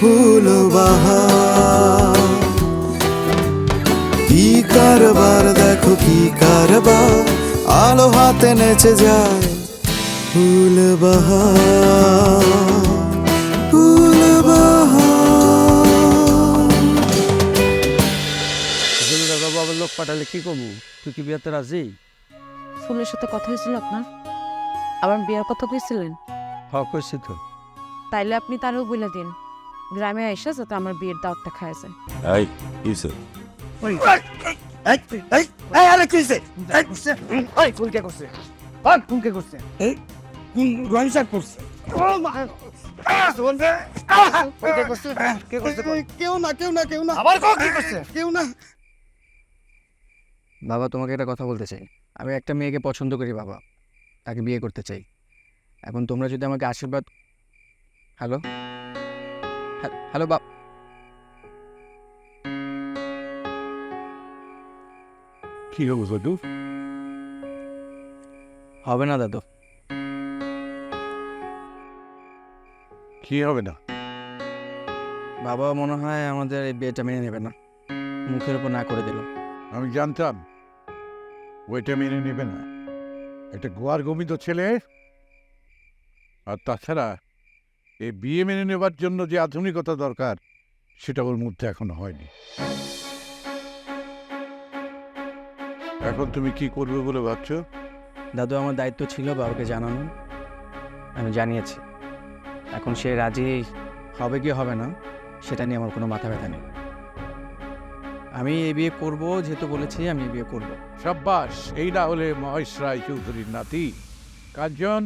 ফুল বাহার কি কারবার দেখো কি কারবার। আলো হাতে নেচে যায় ফুল বাহার ফুল বাহার জমিদার লোক পাঠালে কি করব তুই কি বিয়াতে রাজি? ফুলের সাথে কথা হয়েছিল আপনার? আবার বিয়ার কথা কইছিলেন? হ কইছি তো। তাইলে আপনি তারও বলে দিন। গ্রামে আইসা যাতে আমার বিয়ের দাওয়াতটা খায় যায় এই ইউসুফ আরে কি? এই, করছে? ওই, কোন কে করছে? ওই, কোন কে করছে? এই, কোন সাহেব করছে? ও মা! আহ, বলছে? আহ, কোন কে করছে? কে করছে? কেউ না কেউ না কেউ না আবার কি করছে কেউ না বাবা তোমাকে একটা কথা বলতে চাই আমি একটা মেয়েকে পছন্দ করি বাবা তাকে বিয়ে করতে চাই এখন তোমরা যদি আমাকে আশীর্বাদ হ্যালো হ্যালো বাপ। কি হবে হবে না দাদু। কি হবে না? বাবা মনে হয় আমাদের এই বিয়েটা মেনে নেবে না। মুখের উপর না করে দিল। আমি জানতাম ওইটা মেনে নেবে না। একটা গোয়ার গমিত ছেলে আর তাছাড়া এই বিয়ে মেনে নেবার জন্য যে আধুনিকতা দরকার সেটা ওর মধ্যে এখনও হয়নি। এখন তুমি কি করবে বলে ভাবছ? দাদু আমার দায়িত্ব ছিল বাবাকে জানানো আমি জানিয়েছি। এখন সে রাজি হবে কি হবে না সেটা নিয়ে আমার কোনো মাথা ব্যথা নেই। আমি এ বিয়ে করব যেহেতু বলেছি আমি এই বিয়ে করব। সাব্বাস এই না হলে মহেশ রায় চৌধুরীর নাতি। কাঞ্চন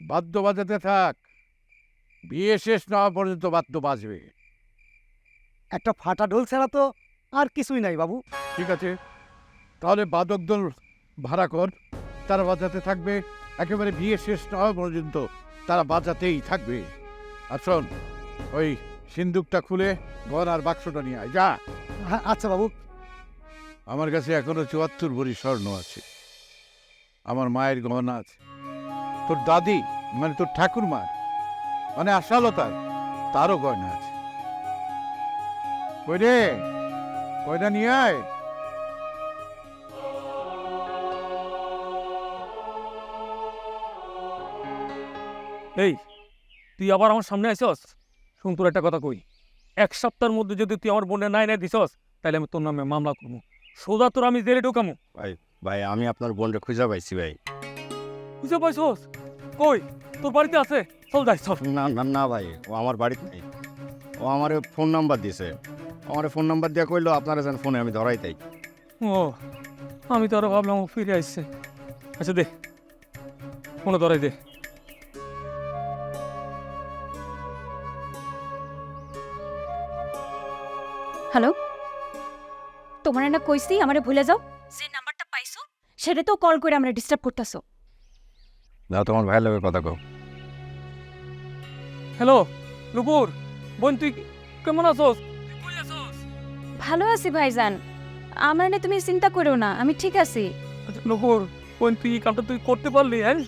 বাদ্য বাজাতে থাক। বিয়ে শেষ না হওয়া পর্যন্ত বাদ্য বাজবে একটা ফাটা ঢোল ছাড়া তো আর কিছুই নাই বাবু। ঠিক আছে। তাহলে বাদক দল ভাড়া কর। তারা বাজাতে থাকবে। একেবারে বিয়ে শেষ না হওয়া পর্যন্ত তারা বাজাতেই থাকবে। আর শোন ওই সিন্দুকটা খুলে গয়নার বাক্সটা নিয়ে আয় যা। হ্যাঁ, আচ্ছা বাবু। আমার কাছে এখনও চুয়াত্তর ভরি স্বর্ণ আছে। আমার মায়ের গহনা আছে। তোর দাদি মানে তোর ঠাকুরমার মানে আশালতার তারও গয়না আছে। কই রে? নিয়ে আয়? এই তুই আবার আমার সামনে আসছস শুন তোর একটা কথা কই। এক সপ্তাহের মধ্যে যদি তুই আমার বোনের নাই নাই দিছস তাহলে আমি তোর নামে মামলা করব। সোজা তোর আমি জেলে ঢুকামো। ভাই ভাই আমি আপনার বোনটা খুঁজে পাইছি ভাই। বুঝতে পাইছস? কই? তোর বাড়িতে আছে? চল যাই চল। না না না ভাই ও আমার বাড়িতে নেই। ও আমার ফোন নাম্বার দিছে আমার ফোন নাম্বার দিয়ে কইলো আপনারা যেন ফোনে আমি ধরাই তাই ও আমি তো আরও ভাবলাম ও ফিরে আসছে। আচ্ছা দে। ফোনে ধরাই দে। হ্যালো? তোমার না কইছি আমারে ভুলে যাও। যে নাম্বারটা পাইছো সেটা তো কল করে আমরা ডিস্টার্ব করতেছো। না তোমার ভাইয়ের লোকের কথা কও। হ্যালো নুপুর বোন তুই কেমন আছস? ভালো আছি ভাইজান। আমার নিয়ে তুমি চিন্তা করো না আমি ঠিক আছি। আচ্ছা নুপুর বোন তুই কামটা তুই করতে পারলি হ্যাঁ?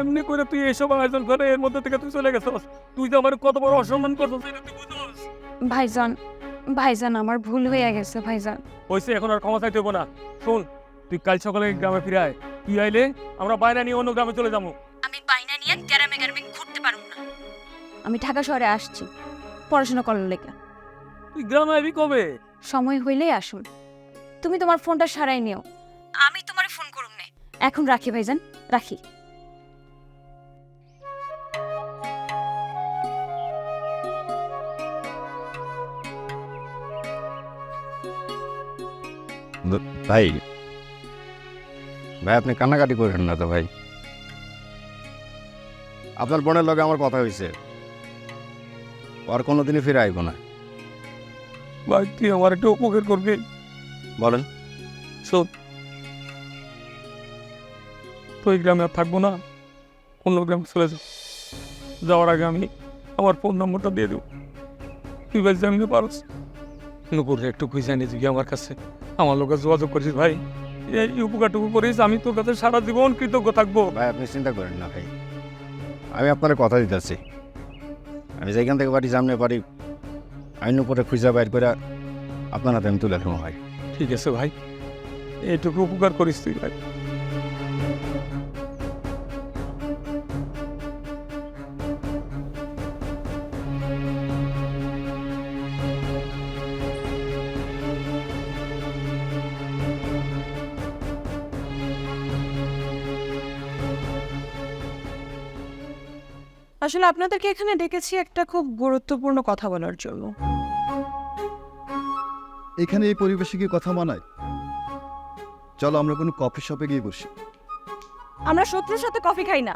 এমনি করে তুই এসব আয়োজন করে এর মধ্যে থেকে তুই চলে গেছস? তুই যে আমার কত বড় অসম্মান করছিস ভাইজান ভাইজান আমার ভুল হয়ে গেছে ভাইজান। হয়েছে এখন আর ক্ষমা চাইতে না। শোন তুই কাল সকালে গ্রামে ফিরে আয়। তুই আইলে আমরা বাইরে নিয়ে অন্য গ্রামে চলে যাব। আমি ঢাকা শহরে আসছি। পড়াশোনা করার লেগে তুই গ্রামে আবি কবে? সময় হইলেই আসুন। তুমি তোমার ফোনটা সারাই নিও। আমি তোমার ফোন করুম নে। এখন রাখি ভাইজান রাখি। ভাই। ভাই আপনি কান্নাকাটি করেন না তো ভাই। আপনার বোনের লগে আমার কথা হয়েছে আর কোনোদিনই ফিরে আইব না। ভাই তুই আমার একটা উপকার করবি। বলেন। শোন তো এই গ্রামে আর থাকব না অন্য গ্রামে চলে যাও যাওয়ার আগে আমি আমার ফোন নম্বরটা দিয়ে দেবো। তুই ভাই জানতে পারস? নুপুরে একটু খুঁজে আনি দিবি আমার কাছে। আমার লোকের যোগাযোগ করিস ভাই। এই উপকারটুকু করিস আমি তোর কাছে সারা জীবন কৃতজ্ঞ থাকব। ভাই আপনি চিন্তা করেন না ভাই। আমি আপনার কথা দিতেছি। আমি যেখান থেকে পারি সামনে পারি। আইন উপরে খুঁজা বাইর করে আপনার হাতে আমি তুলে ভাই। ঠিক আছে ভাই। এইটুকু উপকার করিস তুই ভাই। আসলে আপনাদেরকে এখানে ডেকেছি একটা খুব গুরুত্বপূর্ণ কথা বলার জন্য। এখানে এই পরিবেশে কি কথা মানায়? চলো আমরা কোনো কফি শপে গিয়ে বসি। আমরা শত্রুর সাথে কফি খাই না।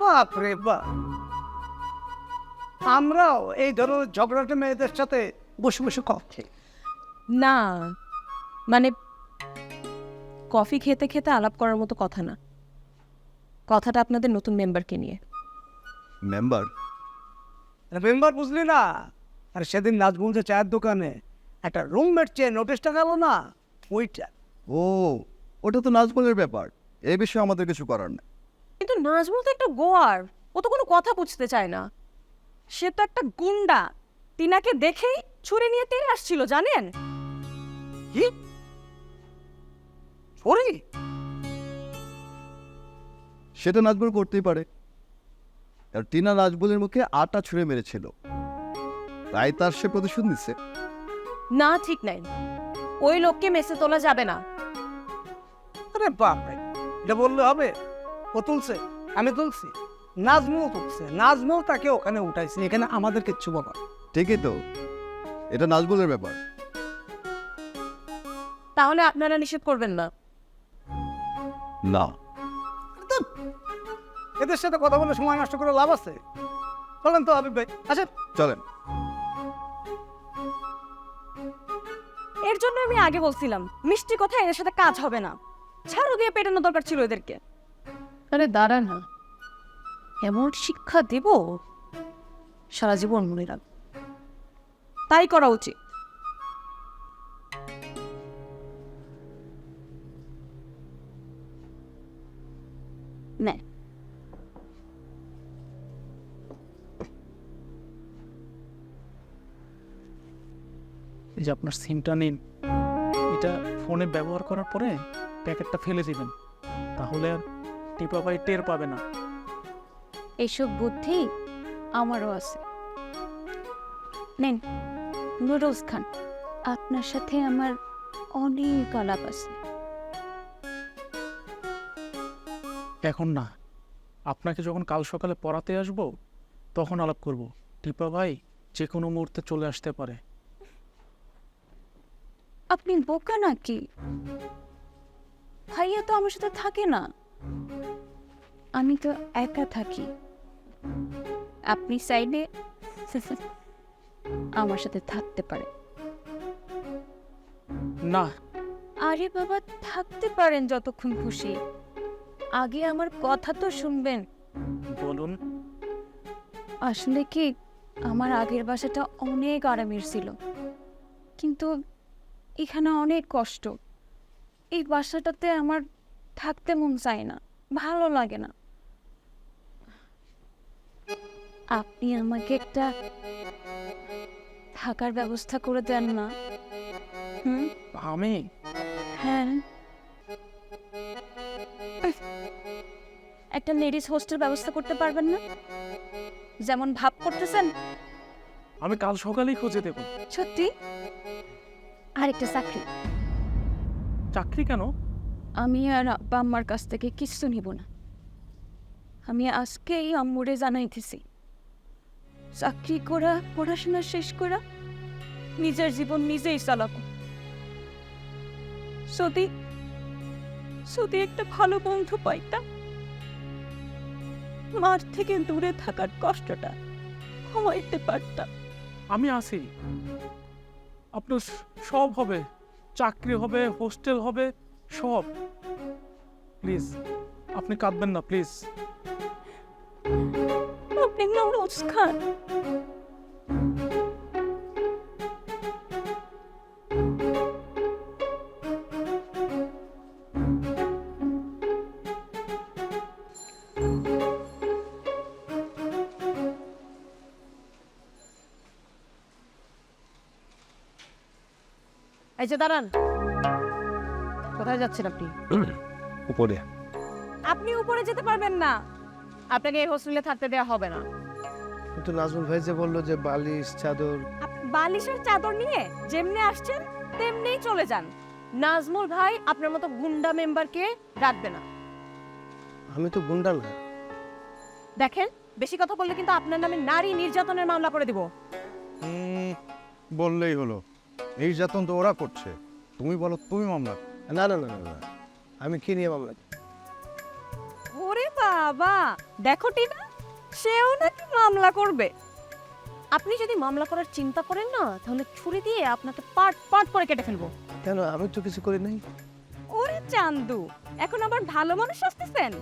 বাপ রে বাপ। আমরাও এই ধরো ঝগড়াটে মেয়েদের সাথে বসে বসে কফি না মানে কফি খেতে খেতে আলাপ করার মতো কথা না। কথাটা আপনাদের নতুন মেম্বারকে নিয়ে। মেম্বার? মেম্বার বুঝলি না? আর সেদিন নাজমুল যে চায়ের দোকানে একটা রুমমেট চেয়ে নোটিশটা গেল না? ওইটা। ও ওটা তো নাজমুলের ব্যাপার। এই বিষয়ে আমাদের কিছু করার নেই। কিন্তু নাজমুল তো একটা গোয়ার। ও তো কোনো কথা বুঝতে চায় না। সে তো একটা গুন্ডা। তিনাকে দেখেই ছুরি নিয়ে তেড়ে আসছিল জানেন? কি? সরি সেটা নাজমুল করতেই পারে। টিনা নাজমুলের মুখে আটা ছুঁড়ে মেরেছিল। তাই তার সে প্রতিশোধ নিচ্ছে না ঠিক নাই। ওই লোককে মেসে তোলা যাবে না। আরে বাপ রে এটা বললে হবে? ও তুলছে আমি তুলছি। নাজমুল তুলছে নাজমুল তাকে ওখানে উঠাইছে এখানে আমাদের কিচ্ছু বলার ঠিকই তো। এটা নাজমুলের ব্যাপার। তাহলে আপনারা নিষেধ করবেন না? না। এদের সাথে কথা বলে সময় নষ্ট করে লাভ আছে? বলেন তো আবিব ভাই আচ্ছা চলেন। এর জন্য আমি আগে বলছিলাম মিষ্টি কথা এর সাথে কাজ হবে না। ছাড়ো দিয়ে পেটানো দরকার ছিল এদেরকে। আরে দাঁড়া না। এমন শিক্ষা দেব সারা জীবন মনে রাখ। তাই করা উচিত। নে এই যে আপনার সিমটা নিন এটা ফোনে ব্যবহার করার পরে প্যাকেটটা ফেলে দিবেন তাহলে আর টিপা পাই টের পাবে না। এইসব বুদ্ধি আমারও আছে। নেন নুরুজ খান। আপনার সাথে আমার অনেক আলাপ আছে। এখন না আপনাকে যখন কাল সকালে পড়াতে আসব তখন আলাপ করব। টিপা ভাই যে কোনো মুহূর্তে চলে আসতে পারে। আপনি বোকা নাকি? ভাইয়া তো আমার সাথে থাকে না। আমি তো একা থাকি। আপনি চাইলে আমার সাথে থাকতে পারে। না। আরে বাবা থাকতে পারেন যতক্ষণ খুশি। আগে আমার কথা তো শুনবেন। বলুন। আসলে কি আমার আগের বাসাটা অনেক আরামের ছিল। কিন্তু এখানে অনেক কষ্ট। এই বাসাটাতে আমার থাকতে মন চায় না ভালো লাগে না। আপনি আমাকে একটা থাকার ব্যবস্থা করে দেন না হুম? আমি? হ্যাঁ। একটা লেডিস হোস্টেল ব্যবস্থা করতে পারবেন না? যেমন ভাব করতেছেন। আমি কাল সকালেই খুঁজে দেব। সত্যি? আরেকটা চাকরি। চাকরি কেন? আমি আর আব্বা আম্মার কাছ থেকে কিছু নিব না। আমি আজকেই আম্মুরে জানাইতেছি। চাকরি করা পড়াশোনা শেষ করা নিজের জীবন নিজেই চালাবো। যদি যদি একটা ভালো বন্ধু পাইতাম মার থেকে দূরে থাকার কষ্টটা ঘুমাইতে পারতাম। আমি আছি আপনার সব হবে। চাকরি হবে, হোস্টেল হবে, সব। প্লিজ, আপনি কাঁদবেন না, প্লিজ। আপনি রোজ খান। এই যে দাঁড়ান। কোথায় যাচ্ছেন আপনি? উপরে। আপনি উপরে যেতে পারবেন না। আপনাকে এই হোস্টেলে থাকতে দেওয়া হবে না। কিন্তু নাজমুল ভাই যে বলল যে বালিশ চাদর। বালিশের চাদর নিয়ে যেমনি আসছেন তেমনিই চলে যান। নাজমুল ভাই আপনার মতো গুন্ডা মেম্বারকে রাখবে না। আমি তো গুন্ডা না। দেখেন বেশি কথা বললে কিন্তু আপনার নামে নারী নির্যাতনের মামলা করে দিব। বললেই হলো। নির্যাতন তো ওরা করছে। তুমি বলো তুমি মামলা না না না না না। আমি কি নিয়ে মামলা ওরে বাবা! দেখো টিনা সেও নাকি মামলা করবে। আপনি যদি মামলা করার চিন্তা করেন না তাহলে ছুরি দিয়ে আপনাকে পাট পাট করে কেটে ফেলব। কেন? আমি তো কিছু করি নাই। ওরে চান্দু এখন আবার ভালো মানুষ আসতেছেন?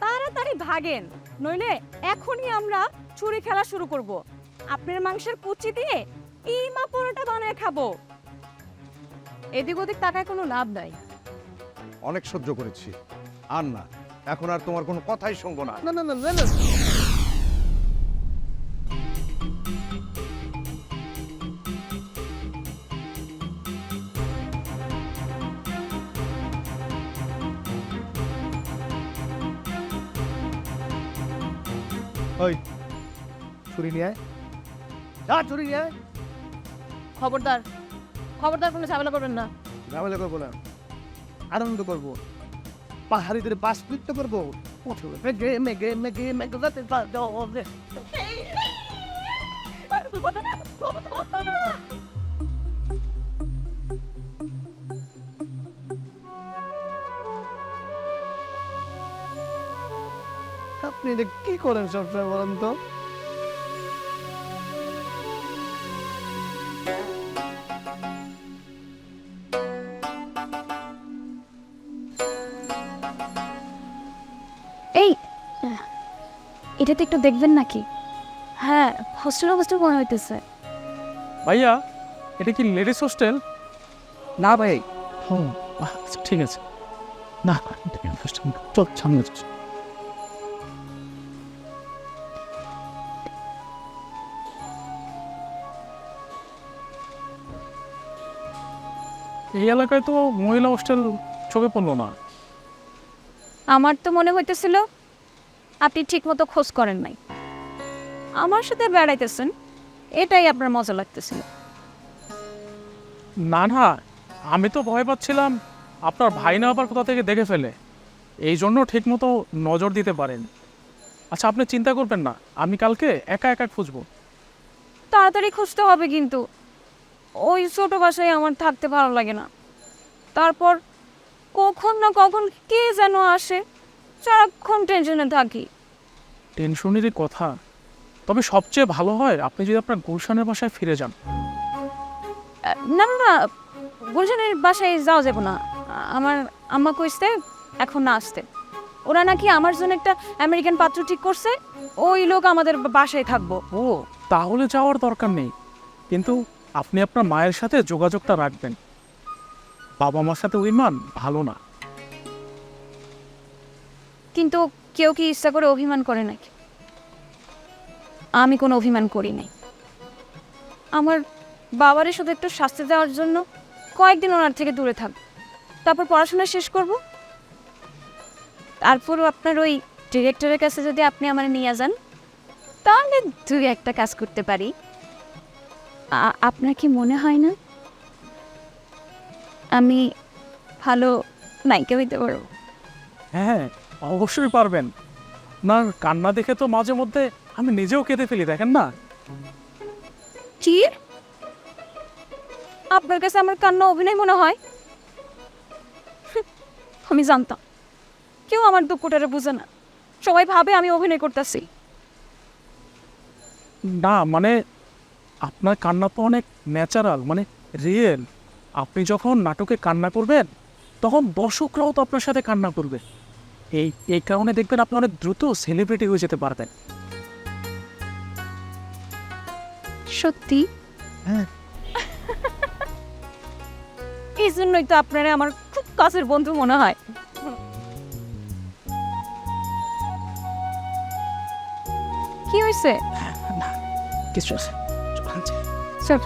তাড়াতাড়ি ভাগেন নইলে এখনই আমরা ছুরি খেলা শুরু করব। আপনার মাংসের কুচি দিয়ে ইমা পরোটা বানায় খাব। এদিক ওদিক তাকায় কোনো লাভ নাই। অনেক সহ্য করেছি। আর না এখন আর তোমার কোনো কথাই শুনব না। না না না না না। ওই ছুরি নিয়ে আয়। যা ছুরি নিয়ে আয়। খবরদার। খবরদার কোনো ঝামেলা করবেন না। ঝামেলা করব না। আনন্দ করব। পাহাড়িদের বাস করব। মেঘে রাতে আপনি কি করেন সবসময় বলেন তো? এটাতে একটু দেখবেন নাকি? হ্যাঁ হোস্টেল হোস্টেল মনে হইতেছে। ভাইয়া এটা কি লেডিস হোস্টেল না ভাই। আচ্ছা, ঠিক আছে। না হোস্টেল চল সামনে চল। এই এলাকায় তো মহিলা হোস্টেল চোখে পড়ল না। আমার তো মনে হইতেছিল আপনি ঠিকমতো খোঁজ করেন নাই। আমার সাথে বেড়াইতেছেন এটাই আপনার মজা লাগতেছিল। না না আমি তো ভয় পাচ্ছিলাম আপনার ভাই না আবার কোথা থেকে দেখে ফেলে। এই জন্য ঠিকমতো নজর দিতে পারেন। আচ্ছা আপনি চিন্তা করবেন না আমি কালকে একা একা খুঁজবো। তাড়াতাড়ি খুঁজতে হবে কিন্তু। ওই ছোট বাসায় আমার থাকতে ভালো লাগে না। তারপর কখন না কখন কে যেন আসে। সারাক্ষণ টেনশনে থাকি। টেনশনেরই কথা। তবে সবচেয়ে ভালো হয় আপনি যদি আপনার গুলশানের বাসায় ফিরে যান। না না না গুলশানের বাসায় যাওয়া যাবে না। আমার আম্মা কইছে এখন না আসতে। ওরা নাকি আমার জন্য একটা আমেরিকান পাত্র ঠিক করছে ওই লোক আমাদের বাসায় থাকব। ও তাহলে যাওয়ার দরকার নেই। কিন্তু আপনি আপনার মায়ের সাথে যোগাযোগটা রাখবেন। বাবা মার সাথে অভিমান ভালো না। কিন্তু কেউ কি ইচ্ছা করে অভিমান করে নাকি? আমি কোনো অভিমান করি নাই। আমার বাবারে শুধু একটু শাস্তি দেওয়ার জন্য কয়েকদিন ওনার থেকে দূরে থাক। তারপর পড়াশোনা শেষ করব। তারপরও আপনার ওই ডিরেক্টরের কাছে যদি আপনি আমার নিয়ে যান, তাহলে দুই একটা কাজ করতে পারি। আপনার কি মনে হয় না? আমি ভালো নায়িকা হইতে পারব। হ্যাঁ। অবশ্যই পারবেন। না কান্না দেখে তো মাঝে মধ্যে আমি নিজেও কেঁদে ফেলি দেখেন না? কি? আপনার কাছে আমার কান্না অভিনয় মনে হয়? আমি জানতাম। কেউ আমার দুঃখটারে বুঝে না। সবাই ভাবে আমি অভিনয় করতেছি। না মানে আপনার কান্না তো অনেক ন্যাচারাল মানে রিয়েল। আপনি যখন নাটকে কান্না করবেন তখন দর্শকরাও তো আপনার সাথে কান্না করবে। এই এই কারণে দেখবেন আপনি অনেক দ্রুত সেলিব্রিটি হয়ে যেতে পারবেন সত্যি? এই জন্যই তো আপনারা আমার খুব কাছের বন্ধু মনে হয়। কি হয়েছে? কিছু আছে। চল।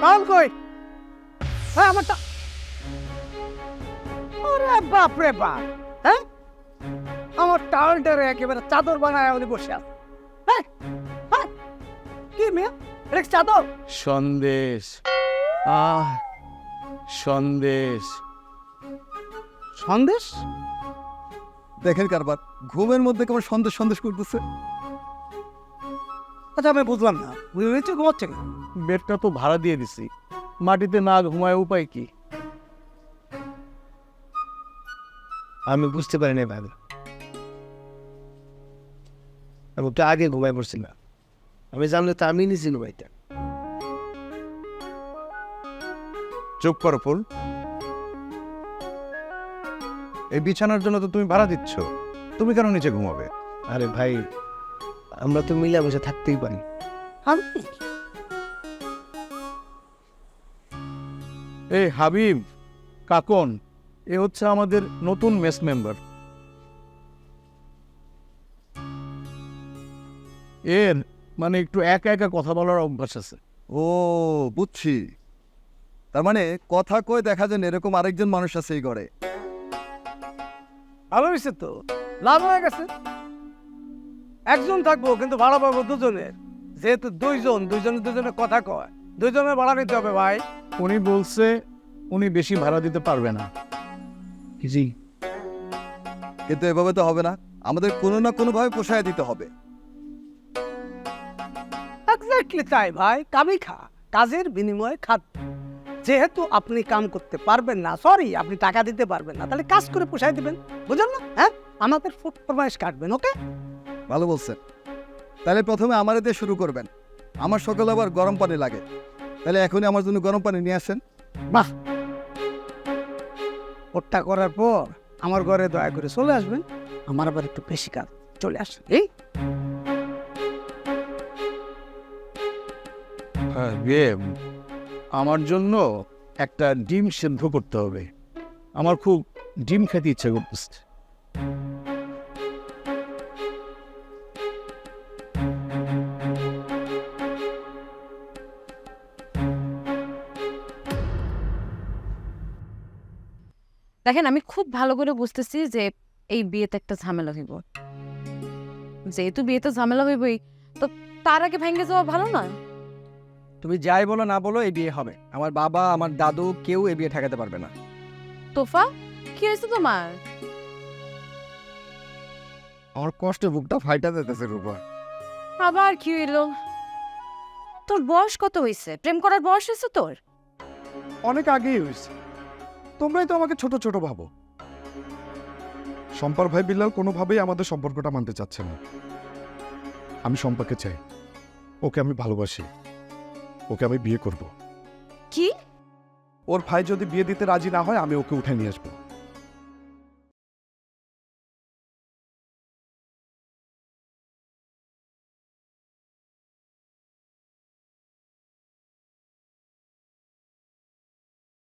কারণ কই? হ্যাঁ আমারটা ওরে বাপ রে বাপ। হ্যাঁ? আমার টাউনটারে একেবারে চাদর বানায় উনি বসে আছে। হ্যাঁ? হ্যাঁ? কি মেয়ে? এটা চাদর? সন্দেশ। আহ সন্দেশ। সন্দেশ? দেখেন কারবার ঘুমের মধ্যে কেমন সন্দেশ সন্দেশ করতেছে। আচ্ছা আমি বুঝলাম না। ঘুমাচ্ছে কেন বেডটা তো ভাড়া দিয়ে দিছি। মাটিতে না ঘুমায় উপায় কি? আমি বুঝতে পারি না আমি তো আগে পড়ছিলাম। আমি জানলে তো আমি চুপ করো ফুল। এই বিছানার জন্য তো তুমি ভাড়া দিচ্ছ। তুমি কেন নিচে ঘুমাবে? আরে ভাই আমরা তো মিলে বসে থাকতেই পারি। এই হাবিব কাকন এ হচ্ছে আমাদের নতুন মেস মেম্বার। এর মানে একটু একা একা কথা বলার অভ্যাস আছে। ও বুঝছি। তার মানে কথা কয়ে দেখা যায় এরকম আরেকজন মানুষ আছে এই ঘরে। ভালো হয়েছে তো? লাভ হয়ে গেছে? একজন থাকব কিন্তু ভাড়া পাবো দুজনের। যেহেতু দুইজন দুইজনে দুজনে কথা কয়। দুইজনের ভাড়া নিতে হবে ভাই। উনি বলছে উনি বেশি ভাড়া দিতে পারবে না। জি। কিন্তু এভাবে তো হবে না। আমাদের কোনো না কোনোভাবে পোষায় দিতে হবে। এক্স্যাক্টলি তাই ভাই কামই খা। কাজের বিনিময়ে খাত। যেহেতু আপনি কাম করতে পারবেন না সরি আপনি টাকা দিতে পারবেন না তাহলে কাজ করে পোষায় দিবেন। বুঝলেন না? হ্যাঁ? আমাদের ফুট ফরমাইশ কাটবেন ওকে ভালো বলছেন তাহলে প্রথমে আমার দিয়ে শুরু করবেন। আমার সকালে আবার গরম পানি লাগে। তাহলে এখনই আমার জন্য গরম পানি নিয়ে আসেন। বাহ! ওটা করার পর আমার ঘরে দয়া করে চলে আসবেন। আমার আবার একটু বেশি কাজ। চলে আসেন এই। হ্যাঁ আমার জন্য একটা ডিম সেদ্ধ করতে হবে। আমার খুব ডিম খেতে ইচ্ছে করতেছে। দেখেন আমি খুব ভালো করে বুঝতেছি যে এই বিয়েতে একটা ঝামেলা হইব। যেহেতু বিয়েতে ঝামেলা হইবই তো তার আগে ভেঙে যাওয়া ভালো না? তুমি যাই বলো না বলো এই বিয়ে হবে। আমার বাবা আমার দাদু কেউ এই বিয়ে ঠেকাতে পারবে না। তোফা কি হয়েছে তোমার? আমার কষ্টে বুকটা ফাইটা যেতেছে রূপা। আবার কি হইল? তোর বয়স কত হয়েছে প্রেম করার বয়স হয়েছে তোর? অনেক আগেই হয়েছে। তোমরাই তো আমাকে ছোট ছোট ভাবো। সম্পার ভাই বিল্লাল কোনোভাবেই আমাদের সম্পর্কটা মানতে চাচ্ছে না। আমি সম্পাকে চাই। ওকে আমি ভালোবাসি। ওকে আমি বিয়ে করব। কি? ওর ভাই যদি বিয়ে দিতে রাজি না হয় আমি ওকে উঠে নিয়ে আসব।